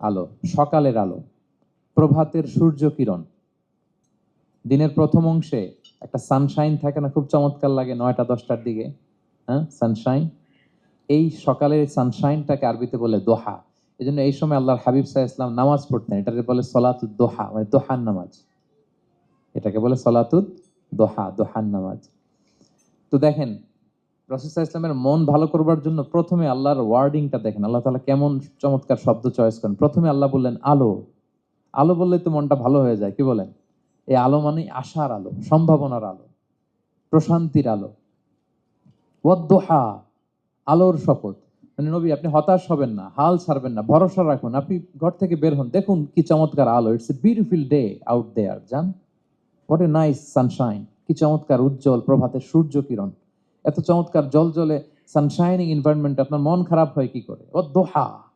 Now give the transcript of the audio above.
আলো, সকালের আলো, প্রভাতের সূর্য কিরণ দিনের প্রথম অংশে একটা সানশাইন থাকে না, খুব চমৎকার লাগে নয়টা, দশটার দিকে হ্যাঁ? সানশাইন। এই সকালের সানশাইনটাকে আরবিতে বলে দোহা। এই জন্য এই সময় আল্লাহর হাবিব সাহা ইসলাম নামাজ পড়তেন। এটাকে বলে সলাতুদ দোহা মানে দোহান নামাজ। এটাকে বলে সলাতুদ দোহা দোহান নামাজ। তো দেখেন রসুল্লাহ ইসলামের মন ভালো করবার জন্য প্রথমে আল্লাহর ওয়ার্ডিংটা দেখেন। আল্লাহ তালা কেমন চমৎকার শব্দ চয়েস করেন। প্রথমে আল্লাহ বললেন, আলো। আলো বললে তো মনটা ভালো হয়ে যায়, কি বলেন? এই আলো মানে আশার আলো, সম্ভাবনার আলো, প্রশান্তির আলো। ওয়াদ্দোহা, আলোর শপথ। মানে নবী, আপনি হতাশ হবেন না, হাল ছাড়বেন না, ভরসা রাখুন। আপনি ঘর থেকে বের হন, দেখুন কি চমৎকার আলো। It's a beautiful day out there জান? হোয়াট এ নাইস সানশাইন কি চমৎকার উজ্জ্বল প্রভাতের সূর্য কিরণ। এত চমৎকার জল জলে সানশাইনিং এনভায়রনমেন্ট আপনার মন খারাপ হয় কি করে? ও দোহা।